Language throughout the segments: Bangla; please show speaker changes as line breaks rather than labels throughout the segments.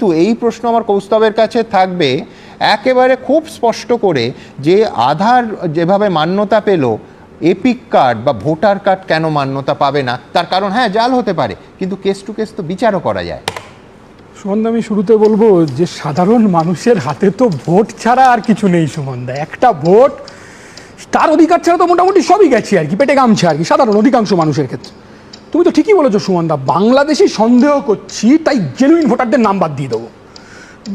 কিন্তু এই প্রশ্ন আমার কৌস্তবের কাছে থাকবে, একেবারে খুব স্পষ্ট করে যে আধার যেভাবে মান্যতা পেল, এপিক কার্ড বা ভোটার কার্ড কেন মান্যতা পাবে না? তার কারণ হ্যাঁ জাল হতে পারে, কিন্তু কেস টু কেস তো বিচারও করা যায়।
সুমনদা, আমি শুরুতে বলব যে সাধারণ মানুষের হাতে তো ভোট ছাড়া আর কিছু নেই সুমনদা। একটা ভোট, তার অধিকার ছাড়া তো মোটামুটি সবই গেছে আর কি, পেটে গামছে আর কি, সাধারণ অধিকাংশ মানুষের ক্ষেত্রে। তুমি তো ঠিকই বলেছ সুমনদা বাংলাদেশি সন্দেহ করছি, তাই জেনুইন ভোটারদের নাম বাদ দিয়ে দেবো।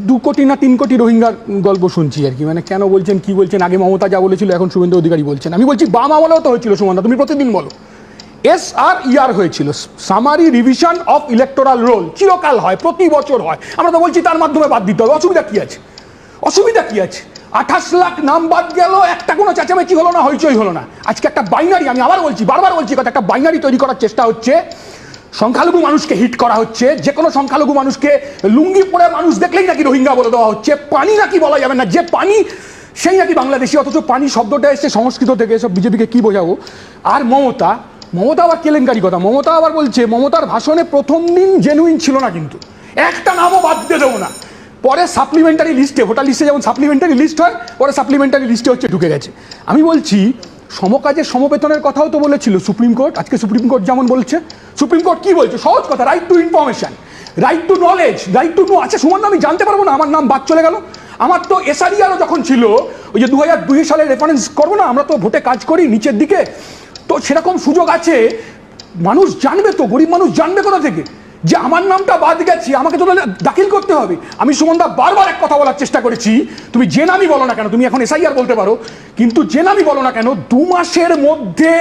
দু কোটি না তিন কোটি রোহিঙ্গার গল্প শুনছি আর কি মানে কেন বলছেন, কি বলছেন, আগে মমতা যা বলেছিল, এখন শুভেন্দু অধিকারী বলছেন। আমি বলছি, বাম আমলেও তো হয়েছিল সুমনদা তুমি প্রতিদিন বলো। এস আর ইআর হয়েছিল summary revision of electoral roll চিরকাল হয়, প্রতি বছর হয়। আমরা তো বলছি তার মাধ্যমে বাদ দিতে হবে, অসুবিধা কি আছে? অসুবিধা কি আছে? আঠাশ লাখ নাম বাদ গেল একটা কোনো চেঁচামেচি হলো না, হইচই হলো না। আজকে একটা বাইনারি আমি আবার বলছি, বারবার বলছি কথা, একটা বাইনারি তৈরি করার চেষ্টা হচ্ছে। সংখ্যালঘু মানুষকে হিট করা হচ্ছে যে কোনো সংখ্যালঘু মানুষকে লুঙ্গি পরে মানুষ দেখলেই নাকি রোহিঙ্গা বলে দেওয়া হচ্ছে। পানি নাকি বলা যাবে না, যে পানি, সেই নাকি বাংলাদেশি, অথচ পানি শব্দটা এসছে সংস্কৃত থেকে, এসব বিজেপিকে কি বোঝাবো? আর মমতা মমতা আবার কেলেঙ্কারি কথা, মমতা আবার বলছে, মমতার ভাষণে প্রথম দিন জেনুইন ছিল না কিন্তু। একটা নামও বাদ দিয়ে দেবো না। পরে সাপ্লিমেন্টারি লিস্টে ভোটার লিস্টে যেমন সাপ্লিমেন্টারি লিস্ট হয়, পরে সাপ্লিমেন্টারি লিস্টে হচ্ছে ঢুকে গেছে। আমি বলছি সমকাজে সমবেতনের কথাও তো বলেছিল সুপ্রিম কোর্ট, আজকে সুপ্রিম কোর্ট যেমন বলছে। সুপ্রিম কোর্ট কি বলছে? সহজ কথা right to information right to knowledge right to know আচ্ছা সুমন আমি জানতে পারব না, আমার নাম বাদ চলে গেল। আমার তো এসআরিয়ারও যখন ছিল, ওই যে দু হাজার দুই সালে রেফারেন্স করব না, আমরা তো ভোটে কাজ করি নিচের দিকে, তো সেরকম সুযোগ আছে। মানুষ জানবে তো, গরিব মানুষ জানবে কোথা থেকে? যে আমার নামটা বাদ গেছি, আমাকে তো দাখিল করতে হবে। আমি সুমনদা বারবার এক কথা বলার চেষ্টা করেছি, তুমি যে নামই বলো না কেন, তুমি এখন এসআইআর বলতে পারো, কিন্তু যে নামই বলো না কেন, দু মাসের মধ্যে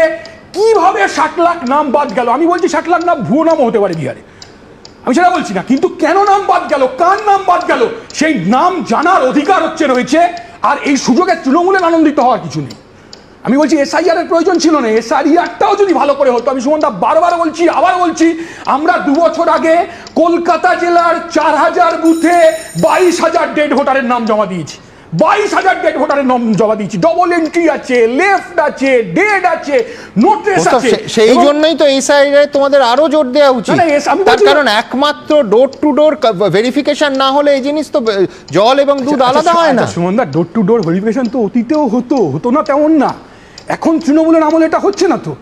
কীভাবে ষাট লাখ নাম বাদ গেল? আমি বলছি ষাট লাখ নাম ভুয়ো নামও হতে পারে বিহারে। আমি সেটা বলছি না, কিন্তু কেন নাম বাদ গেল? কার নাম বাদ গেল? সেই নাম জানার অধিকার হচ্ছে রয়েছে, আর এই সুযোগে তৃণমূলের আনন্দিত হওয়ার কিছু নেই। আমি বলছি এসআইআর এর প্রয়োজন ছিল না। এসআইআরটাও যদি ভালো করে হতো আমি সুমনদা বারবার বলছি আবার বলছি আমরা দু বছর আগে কলকাতা জেলার চার হাজার বুথে বাইশ হাজার ডেড ভোটারের নাম জমা দিয়েছি। বাইশ হাজার ডেড ভোটারের নাম জমা দিয়েছি। ডবল এন্ট্রি আছে লেফট আছে ডেড আছে
মোস্তফা,
আছে।
সেই জন্যই তো এই সাইডে তোমাদের আরও জোর দেওয়া উচিত। তার কারণ একমাত্র ডোর টু ডোর ভেরিফিকেশন না হলে এই জিনিস তো জল এবং দুধ আলাদা হয় না।
সুমনদা ডোর টু ডোর ভেরিফিকেশন তো অতীতেও হতো হতো না তেমন না। এখন তৃণমূলের আমলে এটা হচ্ছে না তো।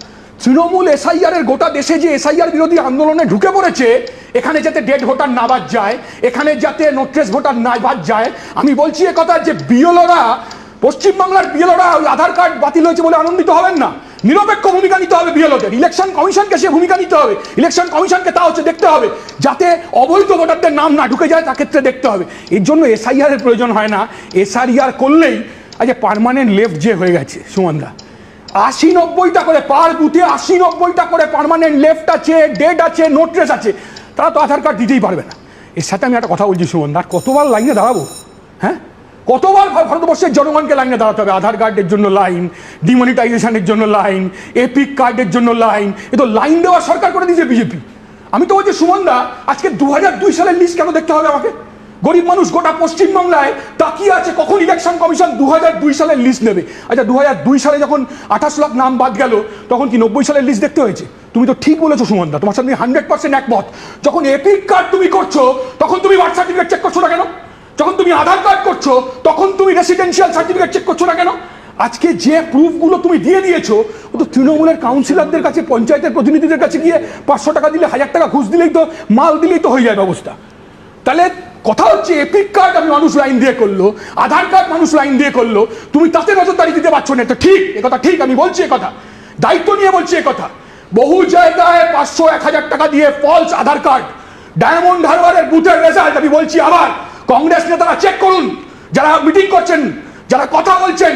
তৃণমূল এসআইআর এর গোটা দেশে যে এসআইআর বিরোধী আন্দোলনে ঢুকে পড়েছে, এখানে যাতে ডেড ভোটার না বাদ যায়, এখানে যাতে নোট্রেস ভোটার না বাদ যায়, আমি বলছি এ কথা যে বিএলওরা, পশ্চিমবাংলার বিএলওরা ওই আধার কার্ড বাতিল হয়েছে বলে আনন্দিত হবেন না। নিরপেক্ষ ভূমিকা নিতে হবে বিএলওদের। ইলেকশন কমিশনকে সে ভূমিকা নিতে হবে। ইলেকশন কমিশনকে তা হচ্ছে দেখতে হবে। যাতে অবৈধ ভোটারদের নাম না ঢুকে যায়, তা ক্ষেত্রে দেখতে হবে। এর জন্য এসআইআর এর প্রয়োজন হয় না। এসআইআর করলেই আচ্ছা পার্মানেন্ট লেফট যে হয়ে গেছে, সুমনদা। আশি নব্বইটা করে পার বুথে আশি নব্বইটা করে পার্মানেন্ট লেফট আছে ডেট আছে নোট্রেস আছে। তারা তো আধার কার্ড দিতেই পারবে না। এর সাথে আমি একটা কথা বলছি সুমনদা আর কতবার লাইনে দাঁড়াবো? হ্যাঁ? কতবার ভারতবর্ষের জনগণকে লাইনে দাঁড়াতে হবে? আধার কার্ডের জন্য লাইন ডিমনিটাইজেশনের জন্য লাইন এপিক কার্ডের জন্য লাইন এ তো লাইন দেওয়া সরকার করে দিয়েছে বিজেপি আমি তো বলছি সুমনদা আজকে দু হাজার দুই সালের লিস্ট কেন দেখতে হবে আমাকে? গরিব মানুষ গোটা পশ্চিমবাংলায় তাকিয়ে আছে কখন ইলেকশন কমিশন দু হাজার দুই সালের লিস্ট নেবে? আচ্ছা দু হাজার দুই সালে যখন আঠাশ লাখ নাম বাদ গেল, তখন কি নব্বই সালের লিস্ট দেখতে হয়েছে? তুমি তো ঠিক বলেছ, সুমনদা, তোমার সাথে হান্ড্রেড পার্সেন্ট একমত। যখন এপিক কার্ড তুমি করছ, তখন তুমি বার্থ সার্টিফিকেট চেক করছ না কেন? যখন তুমি আধার কার্ড করছ, তখন তুমি রেসিডেন্সিয়াল সার্টিফিকেট চেক করছ না কেন? আজকে যে প্রুফগুলো তুমি দিয়ে দিয়েছ, ও তো তৃণমূলের কাউন্সিলরদের কাছে, পঞ্চায়েতের প্রতিনিধিদের কাছে গিয়ে পাঁচশো টাকা দিলে হাজার টাকা ঘুষ দিলেই তো, মাল দিলেই তো হয়ে যায় ব্যবস্থা। তাহলে কথা হচ্ছে এপিক কার্ড আমি মানুষ লাইন দিয়ে করল আধার কার্ড মানুষ লাইন দিয়ে করল তুমি তাতে নজরদারি দিতে পারছ না এটা ঠিক কথা ঠিক আমি বলছি কথা। দায়িত্ব নিয়ে বলছি কথা। বহু জায়গায় পাঁচশো এক হাজার টাকা দিয়ে ফলস আধার কার্ড ডায়মন্ড হারবারের বুথের রেজাল্ট আমি বলছি আবার কংগ্রেস নেতারা চেক করুন যারা মিটিং করছেন যারা কথা বলছেন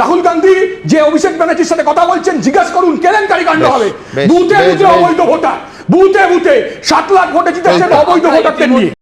রাহুল গান্ধী যে অভিষেক ব্যানার্জির সাথে কথা বলছেন জিজ্ঞাসা করুন কেলেঙ্কারি কাণ্ড হবে। বুথে বুথে অবৈধ ভোটার বুথে বুথে সাত লাখ ভোটে জিতেছেন. অবৈধ ভোটারদের নিয়ে।